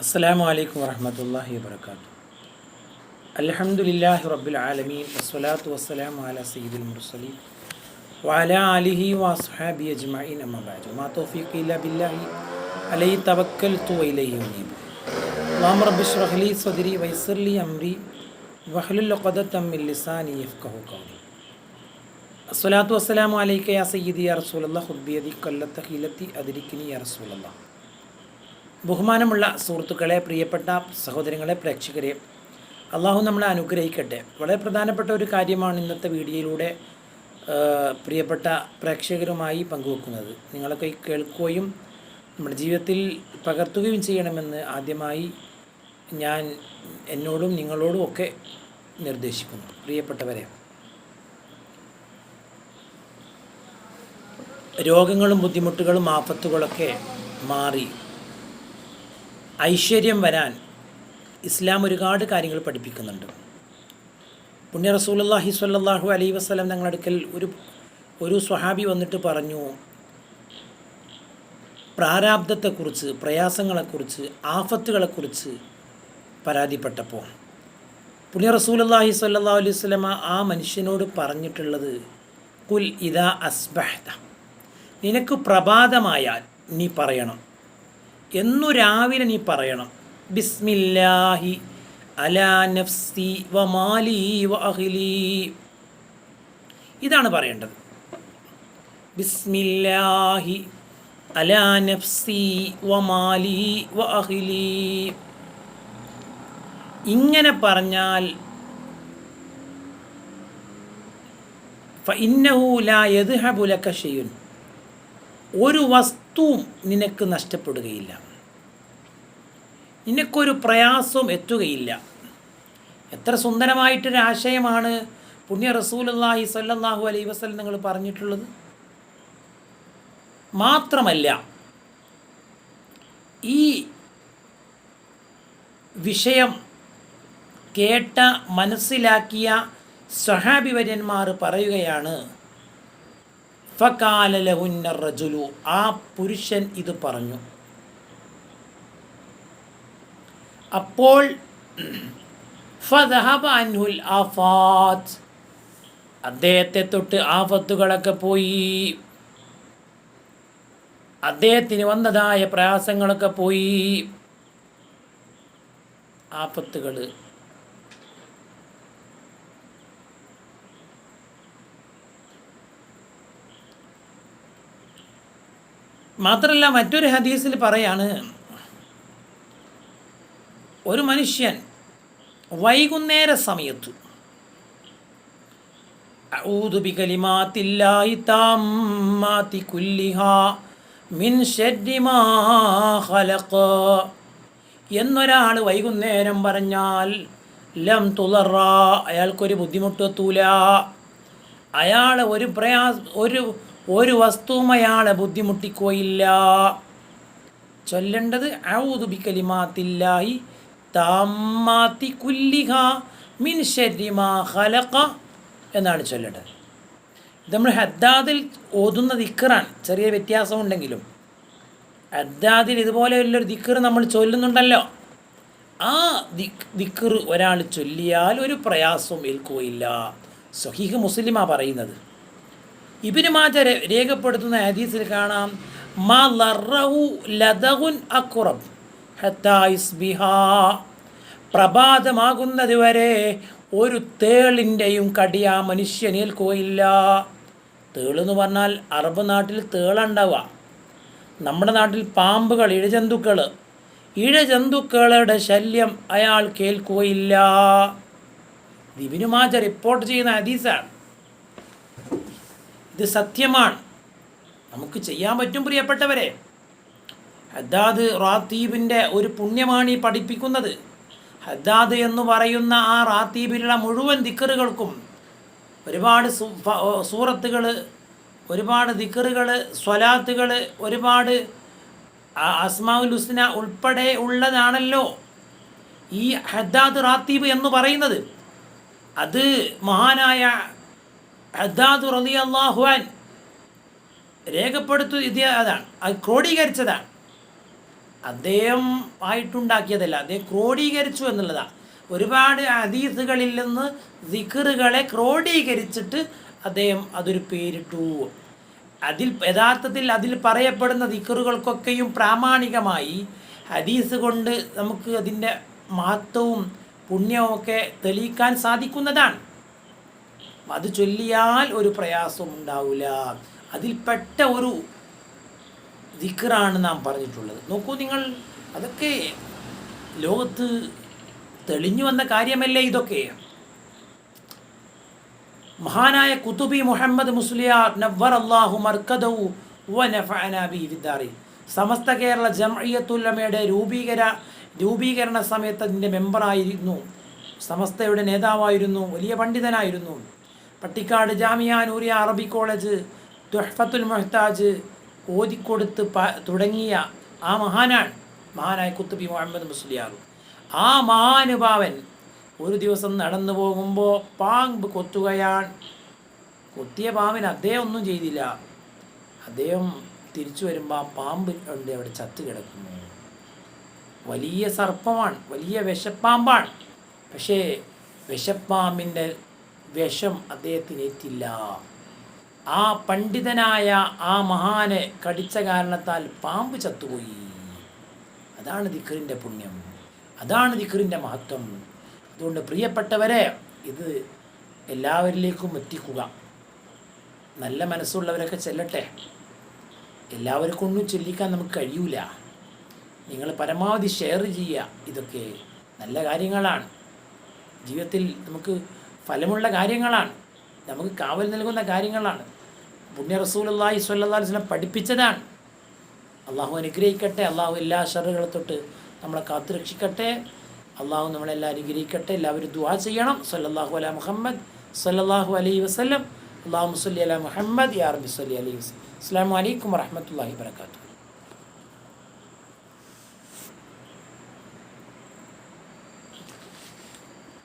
السلام عليكم ورحمة الله وبركاته. الحمد لله رب العالمين والصلاة والسلام على سيد المرسلين وعلى آله وصحبه أجمعين أما بعد. ما توفيقي إلا بالله عليه توكلت وإليه أنيب. اللهم رب اشرح لي صدري ويسر لي أمري واحلل عقدة من لساني يفقه قولي. الصلاة والسلام عليك يا سيدي يا رسول الله خذ بيدي قلت خيلتي أدركني يا رسول الله. ബഹുമാനമുള്ള സുഹൃത്തുക്കളെ പ്രിയപ്പെട്ട സഹോദരങ്ങളെ പ്രേക്ഷകരെ അള്ളാഹു നമ്മളെ അനുഗ്രഹിക്കട്ടെ. വളരെ പ്രധാനപ്പെട്ട ഒരു കാര്യമാണ് ഇന്നത്തെ വീഡിയോയിലൂടെ പ്രിയപ്പെട്ട പ്രേക്ഷകരുമായി പങ്കുവെക്കുന്നത്. നിങ്ങളൊക്കെ കേൾക്കുകയും നമ്മുടെ ജീവിതത്തിൽ പകർത്തുകയും ചെയ്യണമെന്ന് ആദ്യമായി ഞാൻ എന്നോടും നിങ്ങളോടും ഒക്കെ നിർദ്ദേശിക്കുന്നു. പ്രിയപ്പെട്ടവരെ രോഗങ്ങളും ബുദ്ധിമുട്ടുകളും ആപത്തുകളൊക്കെ മാറി ഐശ്വര്യം വരാൻ ഇസ്ലാം ഒരുപാട് കാര്യങ്ങൾ പഠിപ്പിക്കുന്നുണ്ട്. പുണ്യ റസൂലുള്ളാഹി സ്വല്ലല്ലാഹു അലൈഹി വസല്ലം ഞങ്ങളുടെ അടുക്കൽ ഒരു ഒരു സ്വഹാബി വന്നിട്ട് പറഞ്ഞു പ്രാരാബ്ദത്തെക്കുറിച്ച് പ്രയാസങ്ങളെക്കുറിച്ച് ആഫത്തുകളെക്കുറിച്ച് പരാതിപ്പെട്ടപ്പോൾ പുണ്യ റസൂലുള്ളാഹി സ്വല്ലല്ലാഹു അലൈഹി വസല്ലമ ആ മനുഷ്യനോട് പറഞ്ഞിട്ടുള്ളത് കുൽ ഇദാ അസ്ബഹ്ത. നിനക്ക് പ്രഭാതമായാൽ നീ പറയണം. എന്നു രാവിലെ നീ പറയണം. ബിസ്മില്ലാഹി അലാ നഫ്സി വ മാലി വ അഹ്ലി ഇതാണ് പറയേണ്ടത്. ബിസ്മില്ലാഹി അലാ നഫ്സി വ മാലി വ അഹ്ലി ഇങ്ങനെ പറഞ്ഞാൽ ഫഇന്നഹു ലാ യദ്ഹബു ലക ഷൈഉൻ. ഒരു വസ്തുവും നിനക്ക് നഷ്ടപ്പെടുകയില്ല. നിനക്കൊരു പ്രയാസവും എത്തുകയില്ല. എത്ര സുന്ദരമായിട്ടൊരാശയമാണ് പുണ്യ റസൂലുള്ളാഹി സല്ലാഹു അലൈ വസ്ലം നിങ്ങൾ പറഞ്ഞിട്ടുള്ളത്. മാത്രമല്ല ഈ വിഷയം കേട്ട മനസ്സിലാക്കിയ സഹാബിവര്യന്മാർ പറയുകയാണ് ഫകാല ലഹുന്ന റജുലു. ആ പുരുഷൻ ഇത് പറഞ്ഞു. അപ്പോൾ ഫദഹബ അൻഹുൽ അദ്ദേഹത്തെ തൊട്ട് ആഫത്തുകളൊക്കെ പോയി. അദ്ദേഹത്തിന് വന്നതായ പ്രയാസങ്ങളൊക്കെ പോയി. ആപത്തുകൾ മാത്രമല്ല മറ്റൊരു ഹദീസിൽ പറയാണ് ഒരു മനുഷ്യൻ വൈകുന്നേര സമയത്ത് എന്നൊരാൾ വൈകുന്നേരം പറഞ്ഞാൽ ലം തുളറ അയാൾക്കൊരു ബുദ്ധിമുട്ടെത്തൂല. അയാൾ ഒരു പ്രയാസ ഒരു ഒരു വസ്തുവും ബുദ്ധിമുട്ടിക്കുകയില്ല. ചൊല്ലേണ്ടത് ഔദു ബിക്കലിമാത്തില്ലാഹി താമാത്തി കുല്ലിഹ മിൻ ശരിമാ ഖലഖ എന്നാണ് ചൊല്ലേണ്ടത്. ഇത് നമ്മൾ ഹദ്ദാദിൽ ഓതുന്ന ദിക്കറാണ് ചെറിയ വ്യത്യാസമുണ്ടെങ്കിലും ഹദ്ദാദിൽ ഇതുപോലെ ഉള്ളൊരു ദിക്കർ നമ്മൾ ചൊല്ലുന്നുണ്ടല്ലോ. ആ ദിക് ദിക്കർ ഒരാൾ ചൊല്ലിയാൽ ഒരു പ്രയാസവും ഏൽക്കുകയില്ല. സഹീഹ് മുസ്ലിമാണ് പറയുന്നത്. ഇബിന് മാജ രേഖപ്പെടുത്തുന്ന ഹദീസിൽ കാണാം മാ ലറഹു ലദഹുൻ അക്കുറബ് ഹത്താ ഇസ്ബിഹാ. പ്രഭാതമാകുന്നത് വരെ ഒരു തേളിന്റെയും കടി ആ മനുഷ്യനേൽക്കുകയില്ല തേളെന്ന് പറഞ്ഞാൽ അറബ് നാട്ടിൽ തേളുണ്ടാവുക. നമ്മുടെ നാട്ടിൽ പാമ്പുകൾ ഇഴജന്തുക്കൾ ഇഴജന്തുക്കളുടെ ശല്യം അയാൾ കേൾക്കുകയില്ല. ദിവിനുമാജ റിപ്പോർട്ട് ചെയ്യുന്ന ഹദീസാണ്. സത്യമാണ്. നമുക്ക് ചെയ്യാൻ പറ്റും പ്രിയപ്പെട്ടവരെ. ഹദ്ദാദ് റാത്തീബിന്റെ ഒരു പുണ്യമാണ് ഈ പഠിപ്പിക്കുന്നത്. ഹദ്ദാദ് എന്ന് പറയുന്ന ആ റാത്തീബിലുള്ള മുഴുവൻ ദിക്കറുകൾക്കും ഒരുപാട് സൂറത്തുകൾ ഒരുപാട് ദിക്കറുകൾ സ്വലാത്തുകൾ ഒരുപാട് അസ്മാവുൽ ഹുസ്ന ഉൾപ്പെടെ ഉള്ളതാണല്ലോ ഈ ഹദ്ദാദ് റാത്തീബ് എന്ന് പറയുന്നത്. അത് മഹാനായ ഹദ്ദാദ് റലി അള്ളാഹുവാൻ രേഖപ്പെടുത്തു ഇത് അതാണ്. അത് ക്രോഡീകരിച്ചതാണ്. അദ്ദേഹം ആയിട്ടുണ്ടാക്കിയതല്ല. അദ്ദേഹം ക്രോഡീകരിച്ചു എന്നുള്ളതാണ് ഒരുപാട് ഹദീസുകളിൽ നിന്ന് ദിഖറുകളെ ക്രോഡീകരിച്ചിട്ട് അദ്ദേഹം അതൊരു പേരിട്ടു. അതിൽ യഥാർത്ഥത്തിൽ അതിൽ പറയപ്പെടുന്ന ദിക്കറുകൾക്കൊക്കെയും പ്രാമാണികമായി ഹദീസ് കൊണ്ട് നമുക്ക് അതിന്റെ മഹത്വവും പുണ്യവും ഒക്കെ തെളിയിക്കാൻ സാധിക്കുന്നതാണ്. അത് ചൊല്ലിയാൽ ഒരു പ്രയാസവും ഉണ്ടാവില്ല അതിൽപ്പെട്ട ഒരു ദിക്കറാണ് നാം പറഞ്ഞിട്ടുള്ളത്. നോക്കൂ നിങ്ങൾ അതൊക്കെ ലോകത്ത് തെളിഞ്ഞു വന്ന കാര്യമല്ലേ ഇതൊക്കെ? മഹാനായ കുത്തുബി മുഹമ്മദ് മുസ്ലിയാർ നവർ അള്ളാഹു മർക്കദവു സമസ്ത കേരള ജംഇയ്യത്തുല്ലമയുടെ രൂപീകര രൂപീകരണ സമയത്ത് അതിന്റെ മെമ്പറായിരുന്നു. സമസ്തയുടെ നേതാവായിരുന്നു വലിയ പണ്ഡിതനായിരുന്നു. പട്ടിക്കാട് ജാമിയ നൂരിയ അറബി കോളേജ് തുഹഫത്തുൽ മൊഹ്താജ് ഓതിക്കൊടുത്ത് പ തുടങ്ങിയ ആ മഹാനാണ് മഹാനായ കുത്തുബി മുഹമ്മദ് മുസ്ലിയാർ. ആ മഹാനുഭാവൻ ഒരു ദിവസം നടന്നു പോകുമ്പോൾ പാമ്പ് കൊത്തുകയാണ്. കൊത്തിയ പാമ്പിന് അദ്ദേഹം ഒന്നും ചെയ്തില്ല. അദ്ദേഹം തിരിച്ചു വരുമ്പോൾ ആ പാമ്പ് ഉണ്ട് അവിടെ ചത്ത് കിടക്കുന്നു. വലിയ സർപ്പമാണ് വലിയ വിഷപ്പാമ്പാണ് പക്ഷേ വിഷപ്പാമ്പിന്റെ വിഷം അദ്ദേഹത്തിന് ഏറ്റില്ല. ആ പണ്ഡിതനായ ആ മഹാനെ കടിച്ച കാരണത്താൽ പാമ്പ് ചത്തുപോയി. അതാണ് ദിക്കറിന്റെ പുണ്യം. അതാണ് ദിക്കറിന്റെ മഹത്വം. അതുകൊണ്ട് പ്രിയപ്പെട്ടവരെ ഇത് എല്ലാവരിലേക്കും എത്തിക്കുക. നല്ല മനസ്സുള്ളവരൊക്കെ ചെല്ലട്ടെ. എല്ലാവർക്കും ഒന്നും ചൊല്ലിക്കാൻ നമുക്ക് കഴിയൂല. നിങ്ങൾ പരമാവധി ഷെയർ ചെയ്യുക. ഇതൊക്കെ നല്ല കാര്യങ്ങളാണ്. ജീവിതത്തിൽ നമുക്ക് ഫലമുള്ള കാര്യങ്ങളാണ്. നമുക്ക് കാവൽ നൽകുന്ന കാര്യങ്ങളാണ്. പുണ്യ റസൂലി സ്വല്ലാ വസ്ലം പഠിപ്പിച്ചതാണ്. അള്ളാഹു അനുഗ്രഹിക്കട്ടെ അള്ളാഹു എല്ലാ ഷറുകളെ തൊട്ട് നമ്മളെ കാത്തുരക്ഷിക്കട്ടെ അള്ളാഹു നമ്മളെല്ലാം അനുഗ്രഹിക്കട്ടെ എല്ലാവരും ദുവാ ചെയ്യണം. സല്ലാഹു അല മുഹമ്മദ് സല്ലാഹു അലൈ വസ്ലം അള്ളാഹു മുസ്ലി അല മുഹമ്മദ് യാ റബ്ബി സല്ലി അലൈഹി വസല്ലം. അസ്സാം വലൈക്കും വാഹമത്തല്ലാഹി വാത്തു